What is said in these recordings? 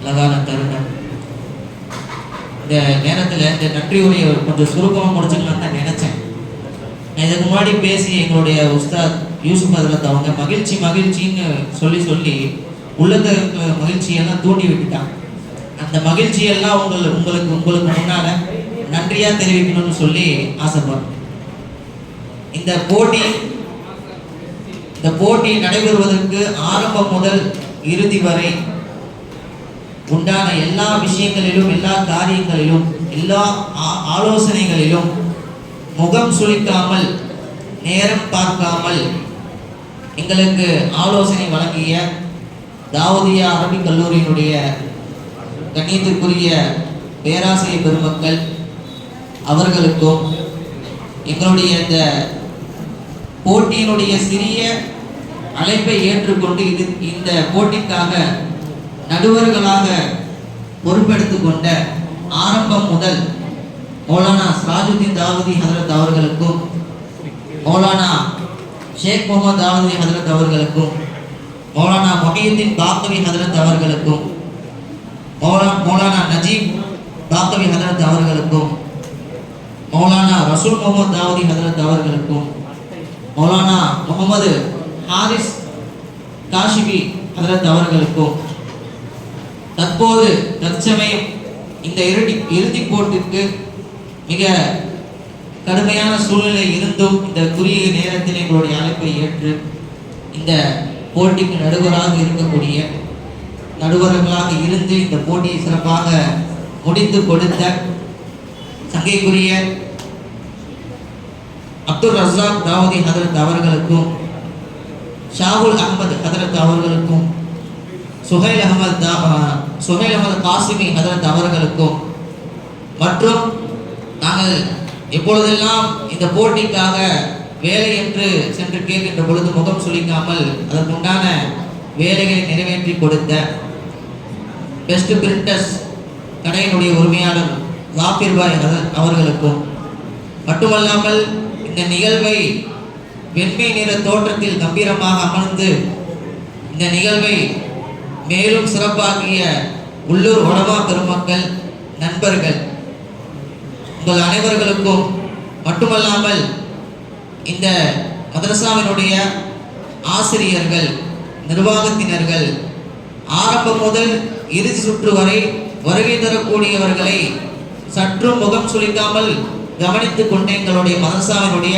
அழகான தருணம். இந்த நேரத்தில் இந்த நன்றி உரையை கொஞ்சம் சுருக்கமாக முடிச்சுக்கலாம்னு தான் நினச்சேன். நான் இதுக்கு முன்னாடி பேசி எங்களுடைய உஸ்தாத் யூசுப் ஹசரத் அவங்க மகிழ்ச்சி மகிழ்ச்சின்னு சொல்லி சொல்லி உள்ளத மகிழ்ச்சியெல்லாம் தூண்டி விட்டுட்டான் அந்த மகிழ்ச்சியெல்லாம் உங்கள் உங்களுக்கு உங்களுக்கு முன்னால் நன்றியாக தெரிவிக்கணும்னு சொல்லி ஆசைப்படுறேன் இந்த போட்டி இந்த போட்டி நடைபெறுவதற்கு ஆரம்பம் முதல் இறுதி வரை உண்டான எல்லா விஷயங்களிலும் எல்லா காரியங்களிலும் எல்லா ஆ- ஆலோசனைகளிலும் முகம் சுளிக்காமல் நேரம் பார்க்காமல் எங்களுக்கு ஆலோசனை வழங்கிய தாவூதியா அரபிக் கல்லூரியினுடைய கண்ணியத்திற்குரிய பேராசிரியர் பெருமக்கள் அவர்களுக்கும் எங்களுடைய இந்த போட்டியினுடைய சிறிய அழைப்பை ஏற்றுக்கொண்டு இது இந்த போட்டிக்காக நடுவர்களாக பொறுப்பெடுத்து கொண்ட ஆரம்பம் முதல் மௌலானா சிராஜுதீன் தாவூதி ஹதரத் அவர்களுக்கும் மௌலானா ஷேக் முகமது தாவூதி ஹதரத் அவர்களுக்கும் மௌலானா மொஹியுddin பாக்கவி ஹதரத் அவர்களுக்கும் மௌலானா மௌலானா நஜீப் பாக்கவி ஹதரத் அவர்களுக்கும் மௌலானா ரசூல் முகமது தாவூதி ஹதரத் அவர்களுக்கும் மௌலானா முகமது ஹாரிஸ் காஷிபி ஹதரத் அவர்களுக்கும் தற்போது தற்சமயம் இந்த இறுதி இறுதிப் போட்டிற்கு மிக கடுமையான சூழ்நிலை இருந்தும் இந்த குறுகிய நேரத்தில் எங்களுடைய அழைப்பை ஏற்று இந்த போட்டிக்கு நடுவராக இருக்கக்கூடிய நடுவர்களாக இருந்து இந்த போட்டியை சிறப்பாக முடித்து கொடுத்த சங்கைக்குரிய அப்துல் ரசாக் தாவதி ஹதரத் அவர்களுக்கும் ஷாகுல் அகமது ஹதரத் அவர்களுக்கும் சுஹைல் அகமது தா சுஹைல் அகமது காசிமி ஹதரத் அவர்களுக்கும் மற்றும் நாங்கள் எப்பொழுதெல்லாம் இந்த போட்டிக்காக வேலை என்று சென்று கேட்கின்ற பொழுது முகம் சுளிக்காமல் அதற்குண்டான வேலைகளை நிறைவேற்றி கொடுத்த பெஸ்ட் பிரிண்டர்ஸ் கடையினுடைய உரிமையாளர் ஜாஃபிர் பாய் அவர்களுக்கும் மட்டுமல்லாமல் இந்த நிகழ்வை வெண்மை நிற தோற்றத்தில் கம்பீரமாக அமர்ந்து இந்த நிகழ்வை மேலும் சிறப்பாகிய உள்ளூர் உணவா பெருமக்கள் நண்பர்கள் உங்கள் அனைவர்களுக்கும் மட்டுமல்லாமல் இந்த மதரசாவினுடைய ஆசிரியர்கள் நிர்வாகத்தினர்கள் ஆரம்பம் முதல் இறுதி சுற்று வரை வருகை தரக்கூடியவர்களை சற்றும் முகம் சுளிக்காமல் கவனித்துக் கொண்ட எங்களுடைய மதரசாவினுடைய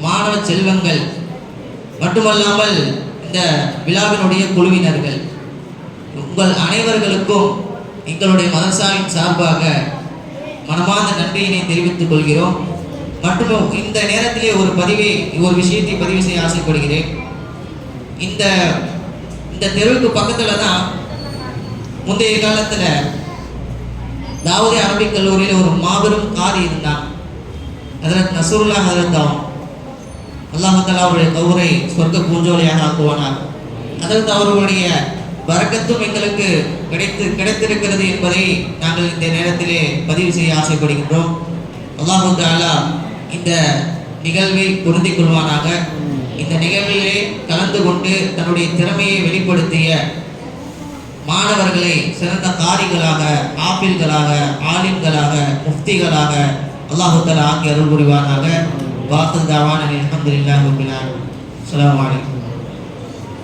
மாணவ செல்வங்கள் மட்டுமல்லாமல் இந்த விழாவினுடைய குழுவினர்கள். உங்கள் அனைவர்களுக்கும் எங்களுடைய மதசாவின் சார்பாக மனமார்ந்த நன்றியினை தெரிவித்துக் கொள்கிறோம். மற்றும் இந்த நேரத்திலே ஒரு பதிவை ஒரு விஷயத்தை பதிவு செய்ய ஆசைப்படுகிறேன். இந்த இந்த தெருவுக்கு பக்கத்தில் தான் முந்தைய காலத்தில் தாவூதி அரபிக் கல்லூரியில் ஒரு மாபெரும் காரி இருந்தான். ஹதரத் நசருல்லா ஹதரத் அவன் அவருடைய கௌரை சொர்க்க பூஞ்சோலையாக ஆக்குவானார் அதற்கு அவர்களுடைய வரக்கத்தும் எங்களுக்கு கிடைத்து கிடைத்திருக்கிறது என்பதை நாங்கள் இந்த நேரத்திலே பதிவு செய்ய ஆசைப்படுகின்றோம். அல்லாஹு தாலா இந்த நிகழ்வை பொருந்திக் கொள்வானாக இந்த நிகழ்விலே கலந்து கொண்டு தன்னுடைய திறமையை வெளிப்படுத்திய மாணவர்களை சிறந்த காரிகளாக ஆப்பிள்களாக ஆலிம்களாக முஃப்திகளாக அல்லாஹு தஆலா ஆக்கி அருள் புரிவானாக. வாசல் தாவான அல்ஹம்துலில்லாஹி ரப்பில்